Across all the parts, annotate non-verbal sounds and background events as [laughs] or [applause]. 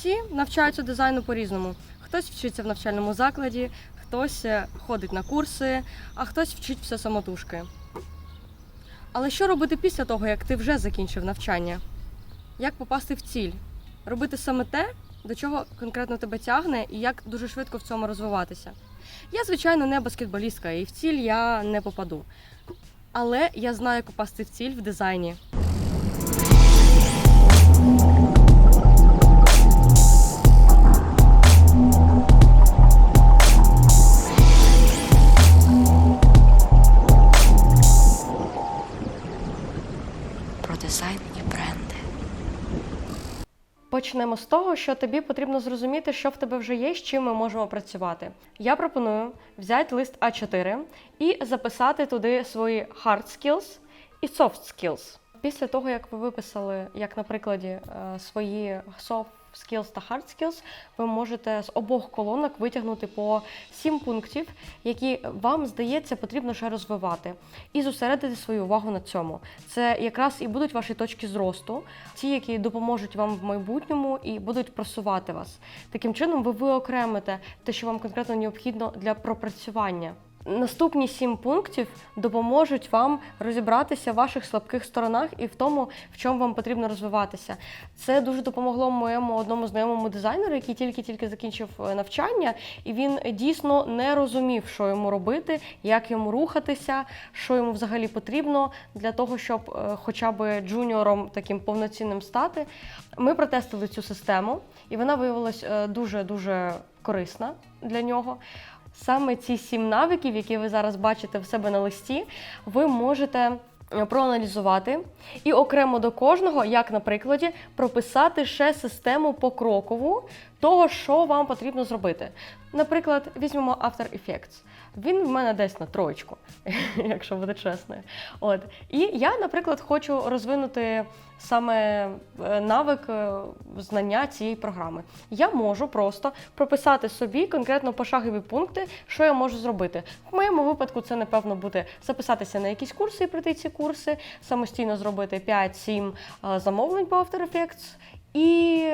всі навчаються дизайну по-різному. Хтось вчиться в навчальному закладі, хтось е, ходить на курси, а хтось вчить все самотужки. Але що робити після того, як ти вже закінчив навчання? Як попасти в ціль? Робити саме те, до чого конкретно тебе тягне, і як дуже швидко в цьому розвиватися? Я, звичайно, не баскетболістка, і в ціль я не попаду. Але я знаю, як попасти в ціль в дизайні. Почнемо з того, що тобі потрібно зрозуміти, що в тебе вже є, з чим ми можемо працювати. Я пропоную взяти лист А4 і записати туди свої hard skills і soft skills. Після того, як ви виписали, як на прикладі, е, свої soft skills та hard skills, ви можете з обох колонок витягнути по сім пунктів, які вам здається потрібно ще розвивати, і зосередити свою увагу на цьому. Це якраз і будуть ваші точки зросту, ті, які допоможуть вам в майбутньому і будуть просувати вас. Таким чином, ви виокремите те, що вам конкретно необхідно для пропрацювання. Наступні сім пунктів допоможуть вам розібратися в ваших слабких сторонах і в тому, в чому вам потрібно розвиватися. Це дуже допомогло моєму одному знайомому дизайнеру, який тільки-тільки закінчив е, навчання, і він дійсно не розумів, що йому робити, як йому рухатися, що йому взагалі потрібно для того, щоб е, хоча б джуніором таким повноцінним стати. Ми протестили цю систему, і вона виявилася дуже дуже корисна для нього. Саме ці сім навиків, які ви зараз бачите в себе на листі, ви можете е, проаналізувати і окремо до кожного, як на прикладі, прописати ще систему покрокову того, що вам потрібно зробити. Наприклад, візьмемо After Effects. Він в мене десь на троєчку, [laughs] якщо бути чесною. От. І я, наприклад, хочу розвинути саме е, навик е, знання цієї програми. Я можу просто прописати собі конкретно пошагові пункти, що я можу зробити. В моєму випадку це, напевно, буде записатися на якісь курси і пройти ці курси, самостійно зробити 5-7 е, замовлень по After Effects і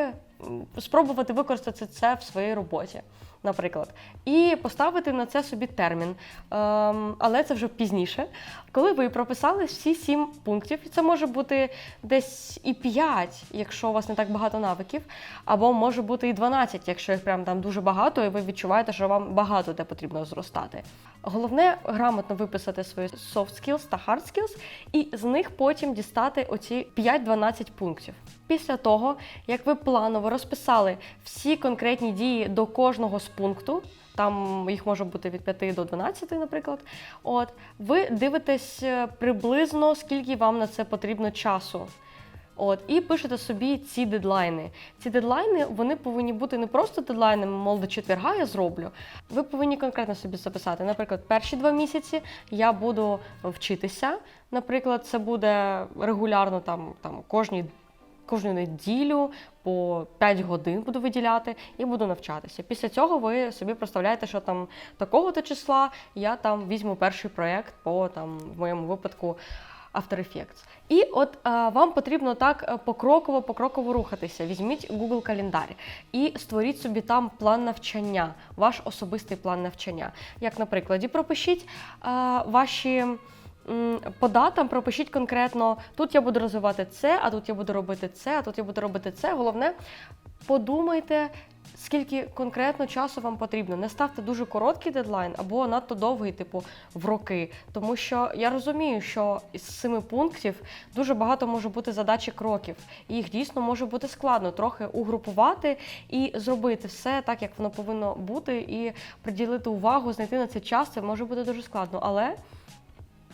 спробувати використати це в своїй роботі. Наприклад, і поставити на це собі термін, ем, але це вже пізніше. Коли ви прописали всі сім пунктів, і це може бути десь і 5, якщо у вас не так багато навиків, або може бути і 12, якщо їх прям там дуже багато, і ви відчуваєте, що вам багато де потрібно зростати. Головне грамотно виписати свої soft skills та hard skills, і з них потім дістати оці 5-12 пунктів. Після того, як ви планово розписали всі конкретні дії до кожного з пункту, там їх може бути від 5 до 12, наприклад. От ви дивитесь е, приблизно скільки вам на це потрібно часу. От, і пишете собі ці дедлайни. Ці дедлайни вони повинні бути не просто дедлайнами, мол, до четверга я зроблю. Ви повинні конкретно собі записати. Наприклад, перші два місяці я буду вчитися. Наприклад, це буде регулярно там, там кожні. Кожну неділю по 5 годин буду виділяти і буду навчатися. Після цього ви собі представляєте, що там такого-то числа я там візьму перший проєкт по там, в моєму випадку After Effects. І от а, вам потрібно так е, покроково покроково рухатися. Візьміть Google календар і створіть собі там план навчання, ваш особистий план навчання. Як на прикладі, пропишіть а, ваші. м, По датам пропишіть конкретно, тут я буду розвивати це, а тут я буду робити це, а тут я буду робити це. Головне, подумайте, скільки конкретно часу вам потрібно. Не ставте дуже короткий дедлайн або надто довгий, типу в роки. Тому що я розумію, що із семи пунктів дуже багато може бути задач і кроків. І їх дійсно може бути складно трохи угрупувати і зробити все так, як воно повинно бути, і приділити увагу, знайти на це час. Це може бути дуже складно. Але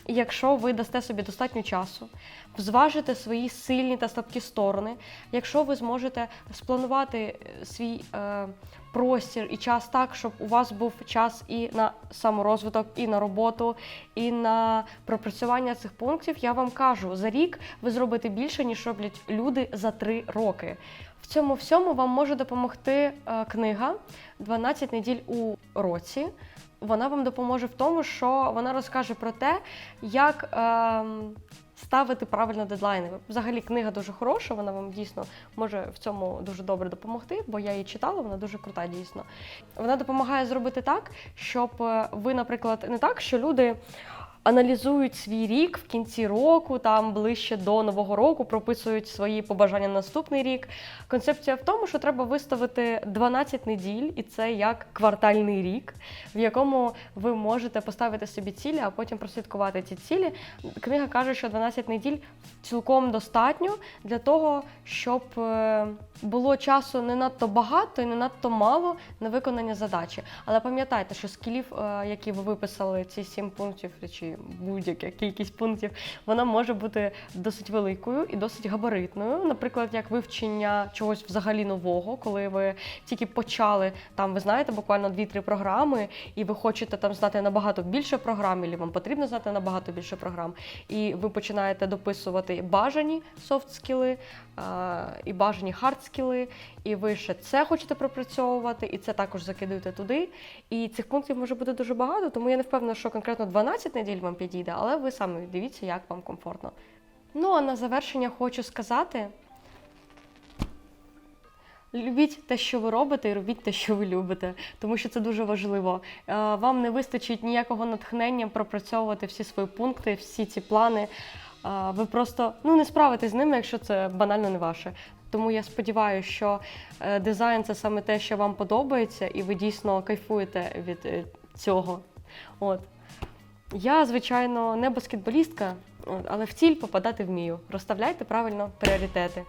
Якщо ви дасте собі достатньо часу, зважите свої сильні та слабкі сторони, якщо ви зможете спланувати е, свій е, простір і час так, щоб у вас був час і на саморозвиток, і на роботу, і на пропрацювання цих пунктів, я вам кажу, за рік ви зробите більше, ніж роблять люди за три роки. В цьому всьому вам може допомогти е, книга «12 неділь у році вона вам допоможе в тому, що вона розкаже про те, як Е, ставити правильно дедлайни. Взагалі, книга дуже хороша, вона вам дійсно може в цьому дуже добре допомогти, бо я її читала, вона дуже крута, дійсно. Вона допомагає зробити так, щоб е, ви, наприклад, не так, що люди. Аналізують свій рік в кінці року, там ближче до нового року, прописують свої побажання на наступний рік. Концепція в тому, що треба виставити 12 неділь, і це як квартальний рік, в якому ви можете поставити собі цілі, а потім прослідкувати ці цілі. Книга каже, що 12 неділь цілком достатньо для того, щоб е, було часу не надто багато і не надто мало на виконання задачі. Але пам'ятайте, що скілів, е, які ви виписали, ці 7 пунктів чи будь-яка кількість пунктів, вона може бути досить великою і досить габаритною. Наприклад, як вивчення чогось взагалі нового, коли ви тільки почали там, ви знаєте, буквально 2-3 програми, і ви хочете там знати набагато більше програм, і вам потрібно знати набагато більше програм. І ви починаєте дописувати бажані софт-скіли і бажані хард-скіли, і ви ще це хочете пропрацьовувати, і це також закидуєте туди. І цих пунктів може бути дуже багато, тому я не впевнена, що конкретно 12 неділь вам підійде, але ви самі дивіться, як вам комфортно. Ну а на завершення хочу сказати. Любіть те, що ви робите, і робіть те, що ви любите, тому що це дуже важливо. Е, Вам не вистачить ніякого натхнення пропрацьовувати всі свої пункти, всі ці плани. Е, Ви просто ну, не справитесь з ними, якщо це банально не ваше. Тому я сподіваюся, що е, дизайн це саме те, що вам подобається, і ви дійсно кайфуєте від цього. От. Я, звичайно, не баскетболістка, але в ціль попадати вмію. Розставляйте правильно пріоритети.